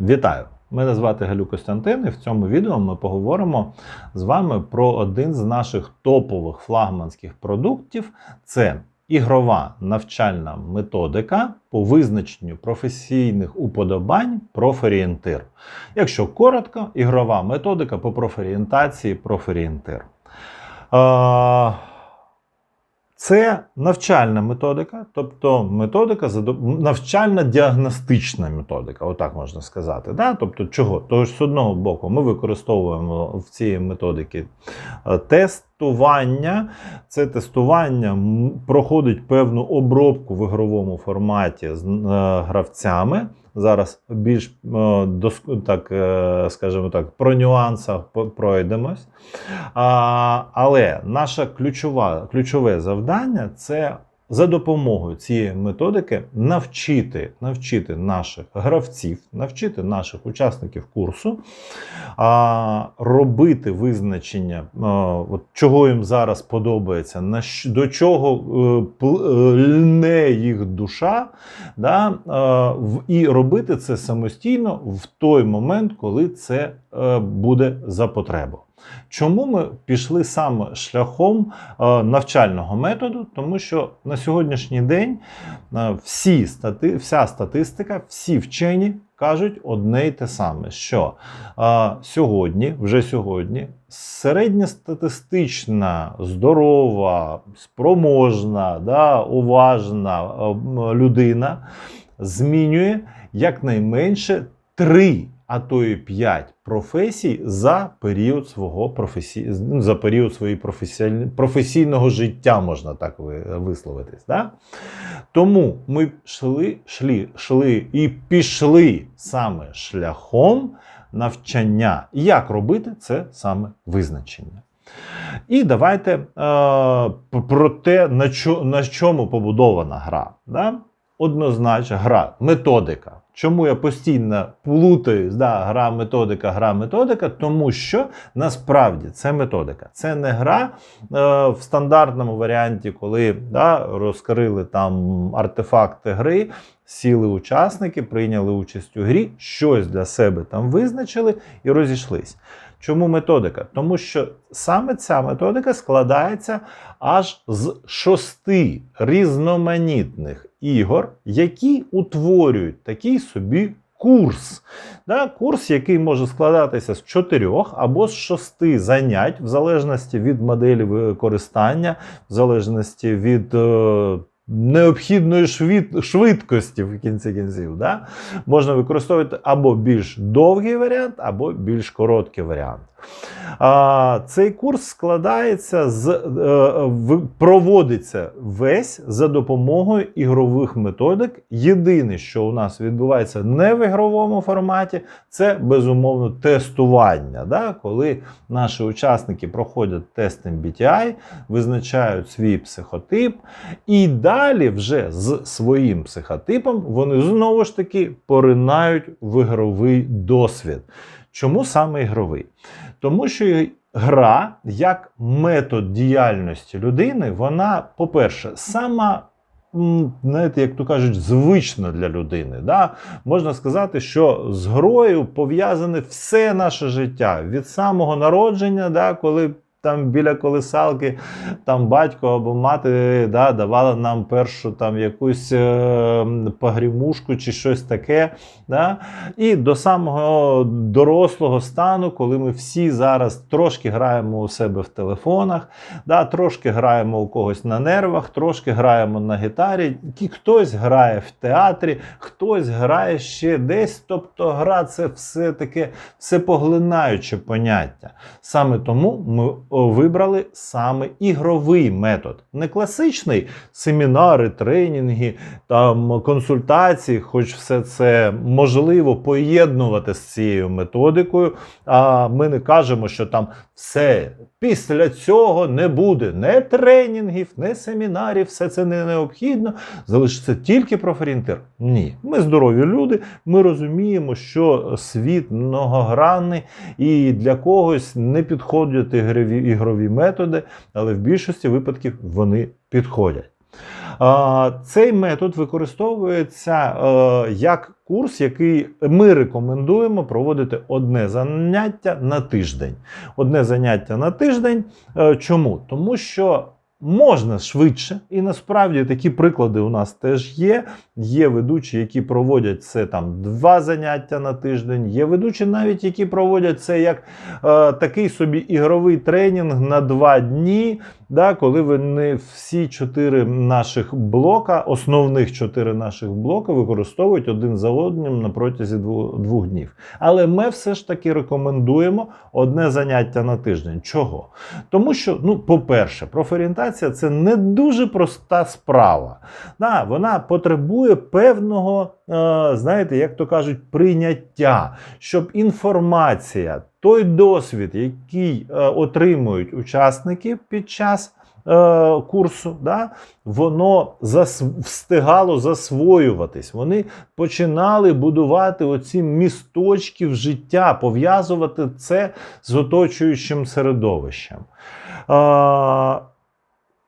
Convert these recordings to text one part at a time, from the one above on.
Вітаю! Мене звати Галю Костянтин, і в цьому відео ми поговоримо з вами про один з наших топових флагманських продуктів. Це ігрова навчальна методика по визначенню професійних уподобань профорієнтир. Якщо коротко, ігрова методика по профорієнтації профорієнтир. Е, це навчальна методика, тобто методика навчальна діагностична методика, отак можна сказати. Да? Тобто, чого? Тож з одного боку, ми використовуємо в цій методики е, тестування. Це тестування проходить певну обробку в ігровому форматі з е, гравцями. Зараз більш е, так, скажімо так, про нюансах пройдемось. Але наше ключова, ключове завдання це за допомогою цієї методики навчити навчити наших гравців, навчити наших учасників курсу а, робити визначення, а, от, чого їм зараз подобається, на, до чого е, льне їх душа, да, а, в, і робити це самостійно в той момент, коли це а, е, буде за потребу. Чому ми пішли саме шляхом е, навчального методу? Тому що на сьогоднішній день е, всі стати, вся статистика, всі вчені кажуть одне й те саме: що е, сьогодні, вже сьогодні, середньостатистична, здорова, спроможна, да, уважна людина змінює якнайменше три а то і 5 професій за період свого професій... Ну, за період своєї професій... професійного життя, можна так висловитись. Да? Тому ми йшли, шли, шли і пішли саме шляхом навчання. Як робити це саме визначення. І давайте е, про те, на чому побудована гра. Да? Однозначно, гра, методика. Чому я постійно плутаюсь, да, гра методика, гра методика, тому що насправді це методика. Це не гра е, в стандартному варіанті, коли да, розкрили там артефакти гри, сіли учасники, прийняли участь у грі, щось для себе там визначили і розійшлись. Чому методика? Тому що саме ця методика складається аж з шести різноманітних ігор, які утворюють такий собі курс. Да, Курс, який може складатися з чотирьох або з шести занять, в залежності від моделі використання, в залежності від. Е, необхідної швид... швидкості в кінці кінців. Да? Можна використовувати або більш довгий варіант, або більш короткий варіант. Цей курс складається з е, проводиться весь за допомогою ігрових методик. Єдине, що у нас відбувається не в ігровому форматі, це безумовно тестування. Да? Коли наші учасники проходять тест MBTI, визначають свій психотип, і далі вже з своїм психотипом вони знову ж таки поринають в ігровий досвід. Чому саме ігровий? Тому що гра як метод діяльності людини, вона, по-перше, сама. Знаєте, як то кажуть, звично для людини. Да? Можна сказати, що з грою пов'язане все наше життя від самого народження, да, коли там біля колесалки там батько або мати да, давали нам першу там якусь е, погрімушку чи щось таке. Да? І до самого дорослого стану, коли ми всі зараз трошки граємо у себе в телефонах, да, трошки граємо у когось на нервах, трошки граємо на гітарі, хтось грає в театрі, хтось грає ще десь. Тобто гра це все таке всепоглинаюче поняття. Саме тому ми вибрали саме ігровий метод. Не класичний семінари, тренінги, там консультації, хоч все це можливо поєднувати з цією методикою. А ми не кажемо, що там все після цього не буде не тренінгів, не семінарів, все це не необхідно. Залишиться тільки профорієнтир. Ні, ми здорові люди, ми розуміємо, що світ многогранний і для когось не підходять ігрові, ігрові методи, але в більшості випадків вони підходять. Цей метод використовується е, як курс, який ми рекомендуємо проводити одне заняття на тиждень. Одне заняття на тиждень. Е, Чому? Тому що. Можна швидше, і насправді такі приклади у нас теж є. Є ведучі, які проводять це там два заняття на тиждень. Є ведучі, навіть які проводять це як е, такий собі ігровий тренінг на два дні. Да, коли вони всі чотири наших блока, основних чотири наших блока, використовують один за одним на протязі двох, днів. Але ми все ж таки рекомендуємо одне заняття на тиждень. Чого? Тому що, ну, по-перше, профорієнтація це не дуже проста справа. Да, вона потребує певного, е, знаєте, як то кажуть, прийняття, щоб інформація, той досвід, який е, отримують учасники під час е, курсу, да, воно зас, встигало засвоюватись. Вони починали будувати оці місточки в життя, пов'язувати це з оточуючим середовищем. Е,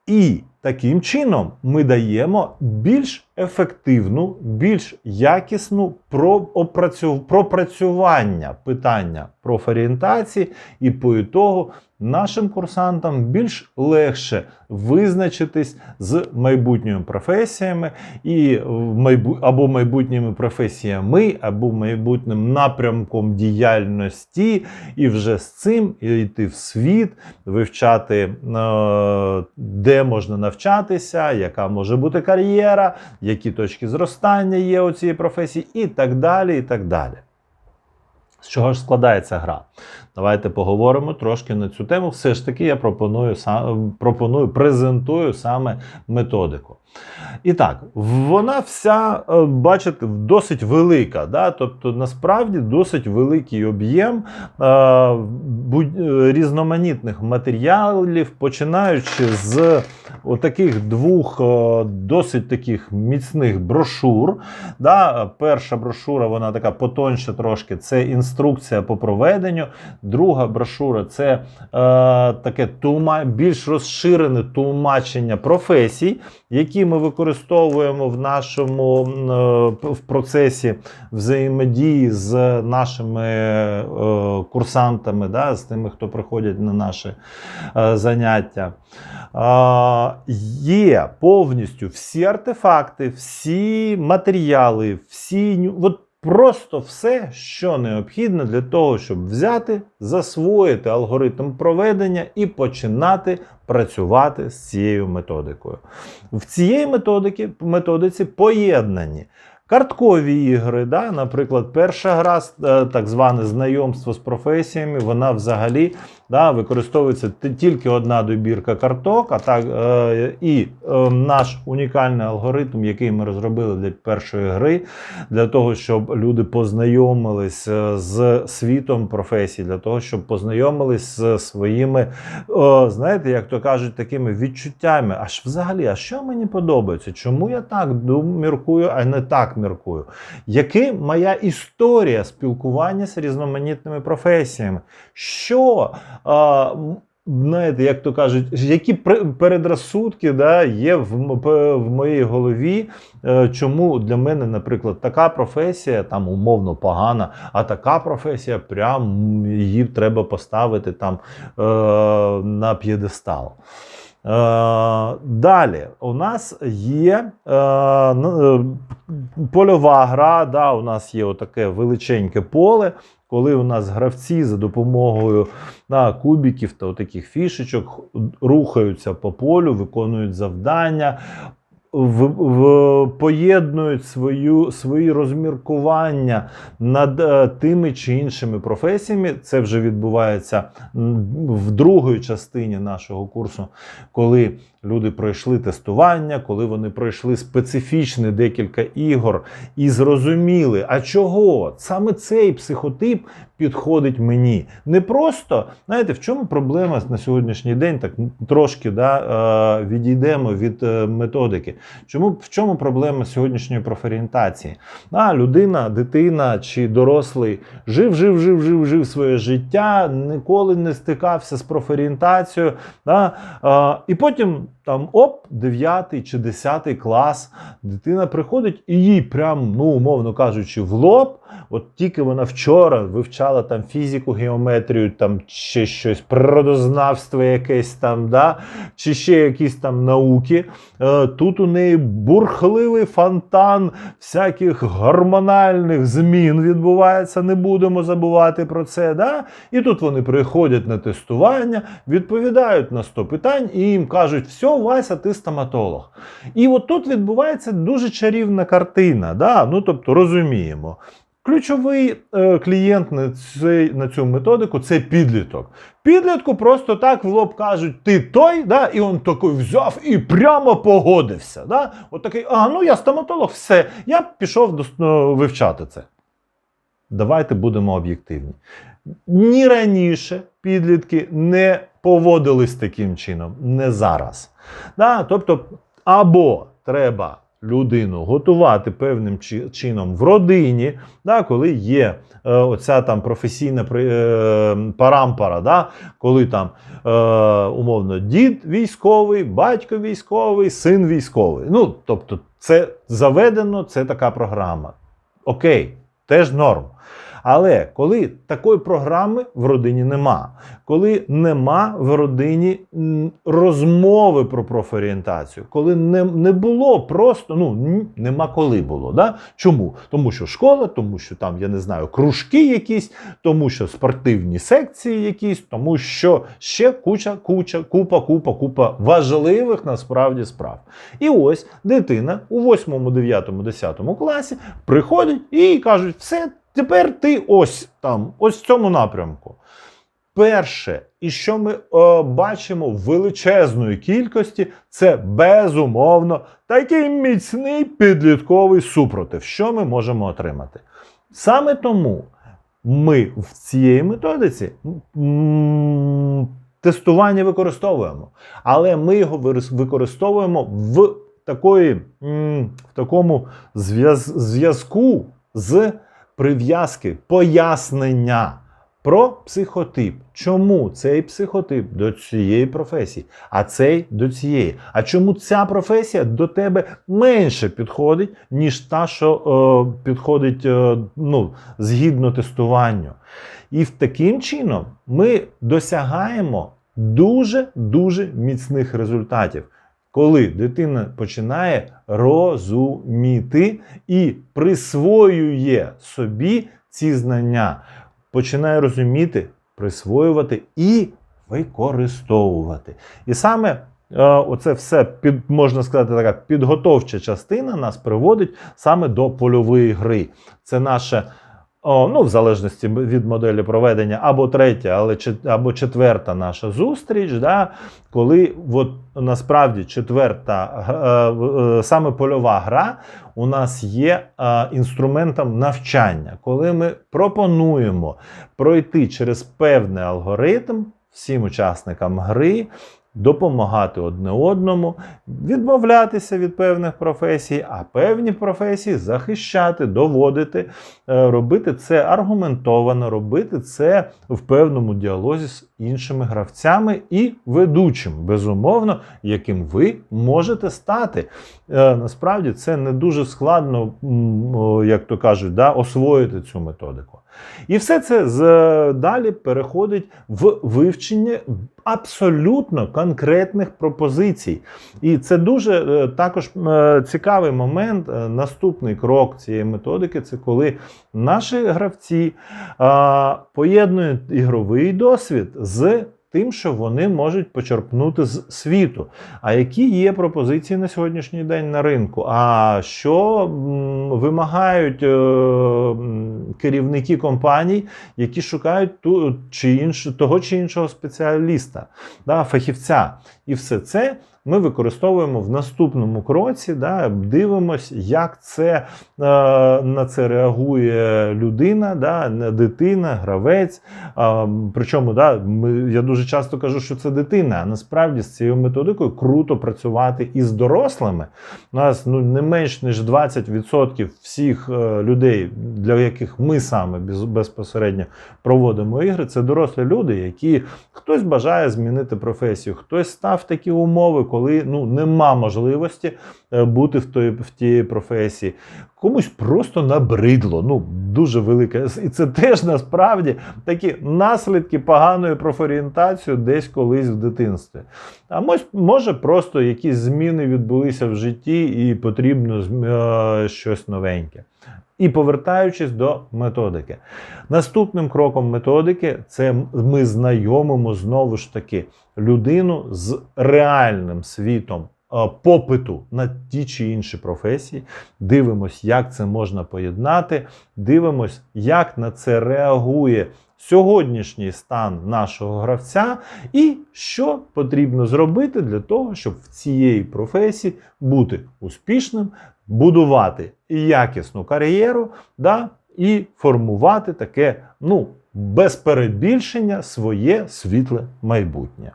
і таким чином ми даємо більш ефективну, більш якісну пропрацювання питання профорієнтації, і по ітогу нашим курсантам більш легше визначитись з майбутніми професіями і або майбутніми професіями, або майбутнім напрямком діяльності, і вже з цим йти в світ, вивчати, е, де можна навчатися, яка може бути кар'єра, які точки зростання є у цій професії, і так далі. і так далі. З чого ж складається гра? Давайте поговоримо трошки на цю тему. Все ж таки, я пропоную пропоную, презентую саме методику. І так, вона вся, е, бачите, досить велика. Да? Тобто, насправді досить великий об'єм е, е, різноманітних матеріалів, починаючи з отаких двох е, досить таких міцних брошур. Да? Перша брошура, вона така потоньша трошки, це інструкція по проведенню. Друга брошура це е, таке тума, більш розширене тлумачення професій, які ми використовуємо в нашому е, в процесі взаємодії з нашими е, курсантами, да, з тими, хто приходять на наші е, заняття. Є повністю всі артефакти, всі матеріали, всі от Просто все, що необхідно для того, щоб взяти, засвоїти алгоритм проведення і починати працювати з цією методикою. В цієї методики, методиці поєднані карткові ігри. Да? Наприклад, перша гра, е, так зване знайомство з професіями, вона взагалі да, використовується тільки одна добірка карток, а так е, і е, наш унікальний алгоритм, який ми розробили для першої гри, для того, щоб люди познайомились з світом професій, для того, щоб познайомились з своїми, знаєте, як то кажуть, такими відчуттями. Аж взагалі, а що мені подобається? Чому я так міркую, а не так міркую? Яка моя історія спілкування з різноманітними професіями? Що? А, Знаєте, як то кажуть, які передрасудки да, є в, в моїй голові, е, чому для мене, наприклад, така професія там умовно погана, а така професія, прям її треба поставити там е, на п'єдестал. Е, далі у нас є е, е, польова гра. Да, у нас є отаке величеньке поле, коли у нас гравці за допомогою да, кубіків та таких фішечок рухаються по полю, виконують завдання. В, в, поєднують свою, свої розміркування над е, тими чи іншими професіями. Це вже відбувається в другій частині нашого курсу, коли люди пройшли тестування, коли вони пройшли специфічні декілька ігор і зрозуміли, а чого саме цей психотип підходить мені. Не просто, знаєте, в чому проблема на сьогоднішній день, так трошки да, е, відійдемо від е, методики. Чому в чому проблема сьогоднішньої профорієнтації? А, людина, дитина чи дорослий жив, жив, жив, жив, жив своє життя, ніколи не стикався з профорієнтацією. Да? І потім там оп, 9 чи 10 клас, дитина приходить і їй прям, ну, умовно кажучи, в лоб. От тільки вона вчора вивчала там фізику, геометрію, там ще щось, природознавство якесь там, да? чи ще якісь там науки. Е, Тут у неї бурхливий фонтан всяких гормональних змін відбувається, не будемо забувати про це. Да? І тут вони приходять на тестування, відповідають на 100 питань і їм кажуть, все, Вася, ти стоматолог. І от тут відбувається дуже чарівна картина. Да? Ну, тобто розуміємо. Ключовий е, клієнт на, цей, на цю методику це підліток. Підлітку просто так в лоб кажуть, ти той, да, і він такий взяв і прямо погодився. Да? От такий, а ну я стоматолог, все, я пішов до, ну, вивчати це. Давайте будемо об'єктивні. Ні раніше підлітки не поводились таким чином, не зараз. Да? Тобто, або треба людину готувати певним чином в родині, да, коли є е, оця там професійна е, парампара, да, коли там е, умовно дід військовий, батько військовий, син військовий. Ну, тобто, це заведено, це така програма. Окей, теж норм. Але коли такої програми в родині нема, коли нема в родині розмови про профорієнтацію, коли не, не було просто, ну нема коли було. Да? Чому? Тому що школа, тому що там, я не знаю, кружки якісь, тому що спортивні секції якісь, тому що ще куча, куча, купа, купа, купа важливих насправді справ. І ось дитина у 8, 9, 10 класі приходить і кажуть, все, тепер ти ось там, ось в цьому напрямку. Перше, і що ми е, бачимо в величезної кількості, це безумовно такий міцний підлітковий супротив. Що ми можемо отримати? Саме тому ми в цій методиці тестування використовуємо, але ми його використовуємо в, такої, в такому зв'яз- зв'язку з прив'язки, пояснення про психотип. Чому цей психотип до цієї професії, а цей до цієї? А чому ця професія до тебе менше підходить, ніж та, що е, підходить е, ну, згідно тестуванню? І таким чином ми досягаємо дуже-дуже міцних результатів. Коли дитина починає розуміти і присвоює собі ці знання, починає розуміти, присвоювати і використовувати. І саме е, оце все під можна сказати, така підготовча частина нас приводить саме до польової гри. Це наше. О, ну, в залежності від моделі проведення, або третя, але або четверта наша зустріч, да, коли от, насправді четверта, е, е, саме польова гра у нас є е, інструментом навчання, коли ми пропонуємо пройти через певний алгоритм всім учасникам гри, допомагати одне одному, відмовлятися від певних професій, а певні професії захищати, доводити, е, робити це аргументовано, робити це в певному діалозі з іншими гравцями і ведучим, безумовно, яким ви можете стати. Е, Насправді це не дуже складно, як то кажуть, да, освоїти цю методику. І все це далі переходить в вивчення абсолютно конкретних пропозицій. І це дуже е, також е, цікавий момент. Е, Наступний крок цієї методики це коли наші гравці поєднують ігровий досвід з тим, що вони можуть почерпнути з світу. А які є пропозиції на сьогоднішній день на ринку? А що вимагають е, керівники компаній, які шукають ту чи іншу, того чи іншого спеціаліста, да, фахівця? І все це ми використовуємо в наступному кроці, да, дивимось, як це е, на це реагує людина, да, дитина, гравець. А, причому да, ми, я дуже часто кажу, що це дитина. А насправді з цією методикою круто працювати із дорослими. У нас ну, не менш ніж 20% всіх е, людей, для яких ми саме без- безпосередньо проводимо ігри, це дорослі люди, які хтось бажає змінити професію, хтось став такі умови, коли коли ну, нема можливості е, бути в, той, в тієї професії. Комусь просто набридло. Ну, дуже велике. І це теж насправді такі наслідки поганої профорієнтації десь колись в дитинстві. А може просто якісь зміни відбулися в житті і потрібно е, щось новеньке. І повертаючись до методики. Наступним кроком методики це ми знайомимо знову ж таки людину з реальним світом е, попиту на ті чи інші професії. Дивимось, як це можна поєднати. Дивимось, як на це реагує сьогоднішній стан нашого гравця, і що потрібно зробити для того, щоб в цієї професії бути успішним, будувати якісну кар'єру, да, і формувати таке, ну, без перебільшення своє світле майбутнє.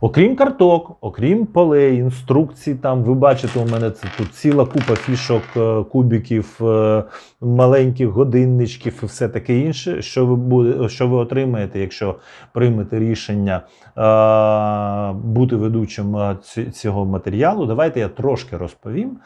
Окрім карток, окрім полей, інструкцій, там ви бачите, у мене це тут ціла купа фішок, е, кубиків, е, маленьких годинничків і все таке інше, що ви буде, що ви отримаєте, якщо приймете рішення е, бути ведучим е, цього матеріалу. Давайте я трошки розповім.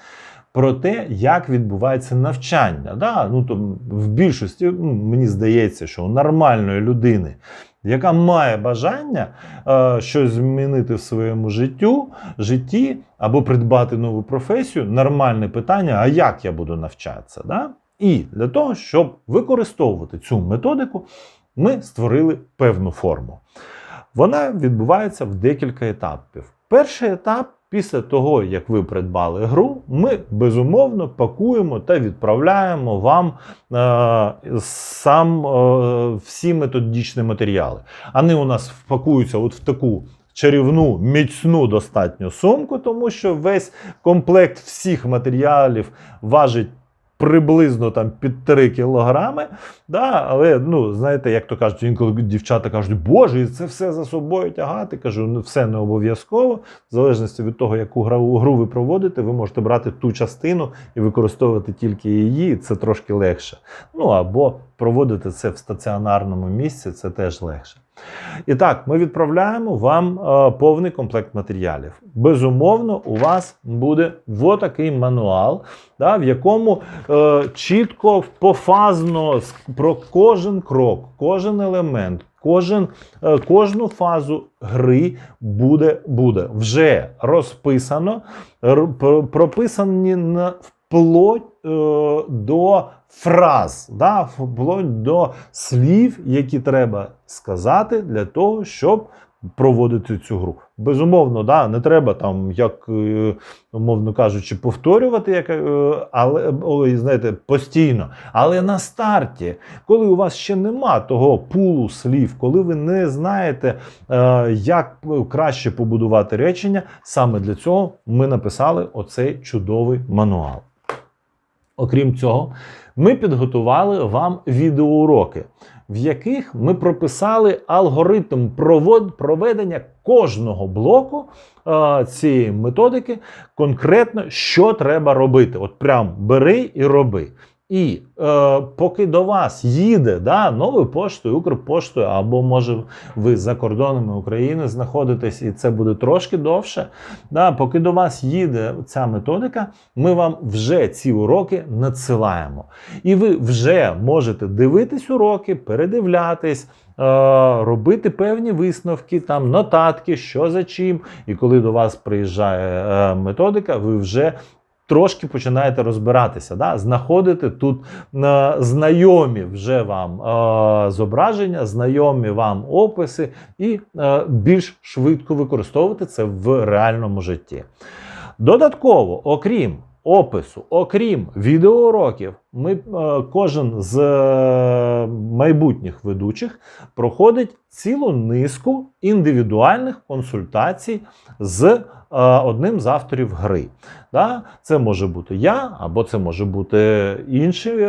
Про те, як відбувається навчання. Да? Ну, то в більшості ну, мені здається, що у нормальної людини, яка має бажання е, щось змінити в своєму життю, житті або придбати нову професію, нормальне питання: а як я буду навчатися? Да? І для того, щоб використовувати цю методику, ми створили певну форму. Вона відбувається в декілька етапів. Перший етап. Після того, як ви придбали гру, ми безумовно пакуємо та відправляємо вам е, сам е, всі методичні матеріали. Вони у нас впакуються от в таку чарівну, міцну достатньо сумку, тому що весь комплект всіх матеріалів важить приблизно там під 3 кілограми. Да, але ну, знаєте, як то кажуть, інколи дівчата кажуть, боже, і це все за собою тягати. Кажу, ну все не обов'язково. В залежності від того, яку гру, ви проводите, ви можете брати ту частину і використовувати тільки її, це трошки легше. Ну або проводити це в стаціонарному місці, це теж легше. І так, ми відправляємо вам е, повний комплект матеріалів. Безумовно, у вас буде такий мануал, да, в якому е, чітко, пофазно про кожен крок, кожен елемент, кожен, е, кожну фазу гри буде, буде вже розписано, прописані на вплоть е, до фраз, да, вплоть до слів, які треба сказати для того, щоб проводити цю гру. Безумовно, да, не треба там, як е, умовно кажучи, повторювати, як, е, але ой, знаєте, постійно. Але на старті, коли у вас ще нема того пулу слів, коли ви не знаєте, е, як краще побудувати речення, саме для цього ми написали оцей чудовий мануал. Окрім цього, ми підготували вам відеоуроки, в яких ми прописали алгоритм проведення кожного блоку е, цієї методики, конкретно, що треба робити. От прям бери і роби. І е, поки до вас їде да, новою поштою, Укрпоштою, або може ви за кордонами України знаходитесь, і це буде трошки довше. Да, поки до вас їде ця методика, ми вам вже ці уроки надсилаємо. І ви вже можете дивитись уроки, передивлятись, е, робити певні висновки, там нотатки, що за чим. І коли до вас приїжджає е, методика, ви вже трошки починаєте розбиратися, да? знаходити тут е, знайомі вже вам е, зображення, знайомі вам описи, і е, більш швидко використовувати це в реальному житті. Додатково, окрім опису, окрім відеоуроків, ми, е, кожен з е, майбутніх ведучих проходить цілу низку індивідуальних консультацій з е, одним з авторів гри. Да? Це може бути я, або це може бути інший, е,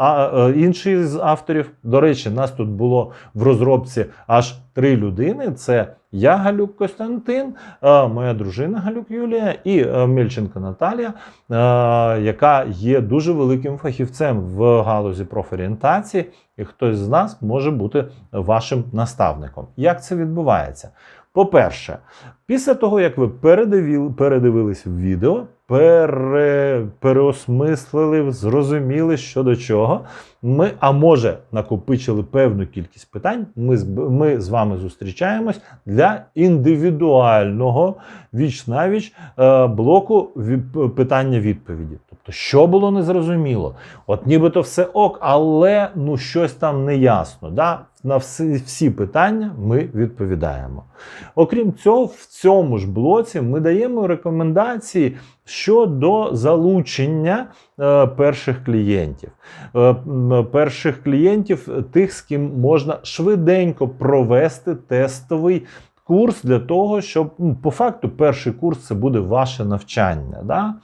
е, інший з авторів. До речі, нас тут було в розробці аж три людини: це я, Галюк Костянтин, е, моя дружина Галюк Юлія і е, Мельченко Наталія, е, яка є дуже великим фахівцем в галузі профорієнтації, і хтось з нас може бути вашим наставником. Як це відбувається? По-перше, після того, як ви передивились відео, пере, переосмислили, зрозуміли, що до чого, ми, а може, накопичили певну кількість питань, ми, ми з вами зустрічаємось для індивідуального віч-навіч е, блоку ві- питання-відповіді. Тобто, що було незрозуміло? От нібито все ок, але ну щось там не ясно. Да? На всі, всі питання ми відповідаємо. Окрім цього, в цьому ж блоці ми даємо рекомендації щодо залучення е, перших клієнтів. Е, перших клієнтів, тих, з ким можна швиденько провести тестовий курс для того, щоб ну, по факту перший курс це буде ваше навчання. Да?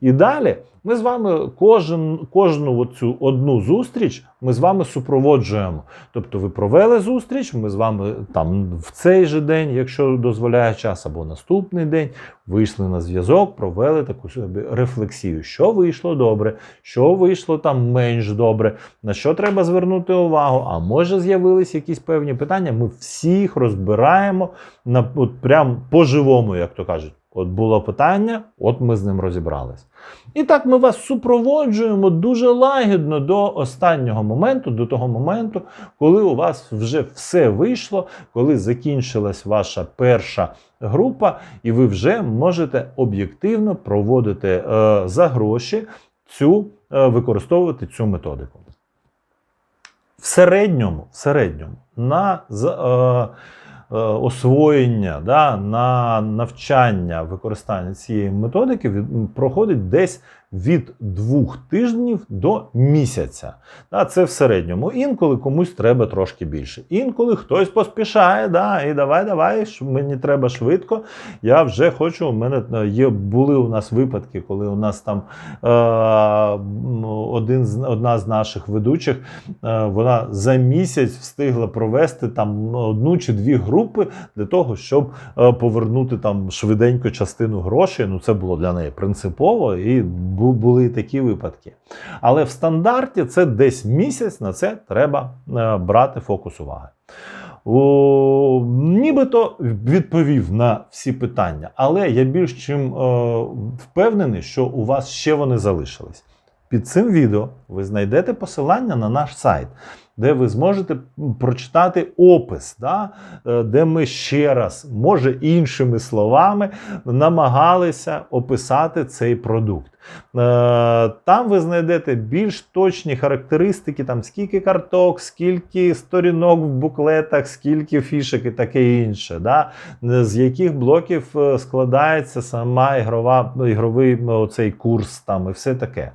І далі ми з вами кожен, кожну цю одну зустріч ми з вами супроводжуємо. Тобто ви провели зустріч, ми з вами там в цей же день, якщо дозволяє час, або наступний день, вийшли на зв'язок, провели таку собі рефлексію, що вийшло добре, що вийшло там менш добре, на що треба звернути увагу. А може з'явились якісь певні питання. Ми всіх розбираємо на от прям по-живому, як то кажуть. От було питання, от ми з ним розібрались. І так ми вас супроводжуємо дуже лагідно до останнього моменту, до того моменту, коли у вас вже все вийшло, коли закінчилась ваша перша група, і ви вже можете об'єктивно проводити е, за гроші цю е, використовувати цю методику. В середньому, в середньому на е, освоєння, да, на навчання використання цієї методики проходить десь від двох тижнів до місяця. Да, це в середньому. Інколи комусь треба трошки більше. Інколи хтось поспішає, да, і давай, давай, мені треба швидко. Я вже хочу. У мене е, є були у нас випадки, коли у нас там е, один з одна з наших ведучих, е, вона за місяць встигла провести там одну чи дві групи для того, щоб е, повернути там швиденько частину грошей. Ну це було для неї принципово, і були такі випадки. Але в стандарті це десь місяць на це треба е, брати фокус уваги. О, нібито відповів на всі питання, але я більш чим е, впевнений, що у вас ще вони залишились. Під цим відео ви знайдете посилання на наш сайт, де ви зможете прочитати опис, да, е, де ми ще раз, може іншими словами, намагалися описати цей продукт. Е, Там ви знайдете більш точні характеристики, там скільки карток, скільки сторінок в буклетах, скільки фішек і таке інше. Да? З яких блоків е, складається сама ігрова, ігровий оцей курс там і все таке.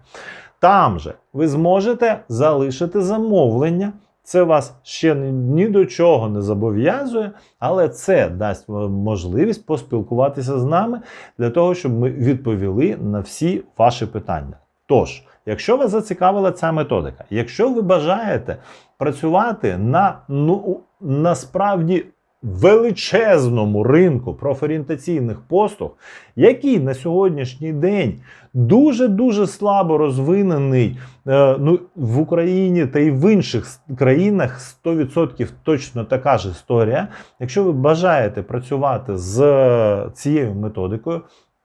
Там же ви зможете залишити замовлення. Це вас ще ні- до чого не зобов'язує, але це дасть вам можливість поспілкуватися з нами для того, щоб ми відповіли на всі ваші питання. Тож, якщо вас зацікавила ця методика, якщо ви бажаєте працювати на ну насправді величезному ринку профорієнтаційних послуг, який на сьогоднішній день дуже дуже слабо розвинений е, ну, в Україні та й в інших країнах 100% точно така ж історія. Якщо ви бажаєте працювати з е, цією методикою,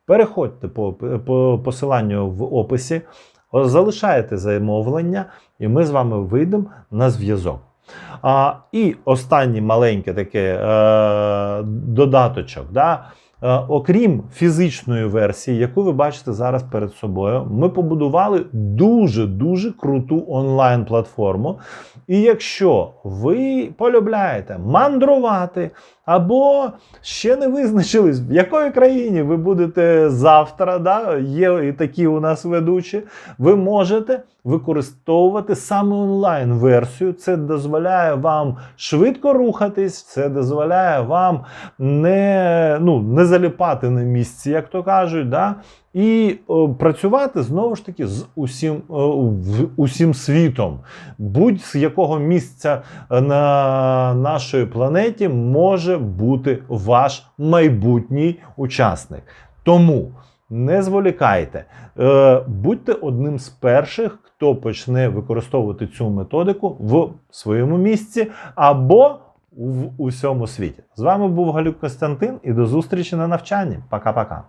переходьте по, по посиланню в описі, о, залишайте замовлення, і ми з вами вийдемо на зв'язок. А, і останнє маленьке таке е, додаточок. Да? Е, окрім фізичної версії, яку ви бачите зараз перед собою, ми побудували дуже-дуже круту онлайн-платформу. І якщо ви полюбляєте мандрувати, або ще не визначились, в якої країні ви будете завтра, да? є і такі у нас ведучі, ви можете використовувати саме онлайн-версію. Це дозволяє вам швидко рухатись, це дозволяє вам не, ну, не заліпати на місці, як то кажуть. Да? І о, працювати знову ж таки з усім, о, в- усім світом. Будь-з якого місця на нашій планеті може бути ваш майбутній учасник. Тому не зволікайте, Е, будьте одним з перших, хто почне використовувати цю методику в своєму місці або в усьому світі. З вами був Галюк Костянтин і до зустрічі на навчанні. Пока-пока.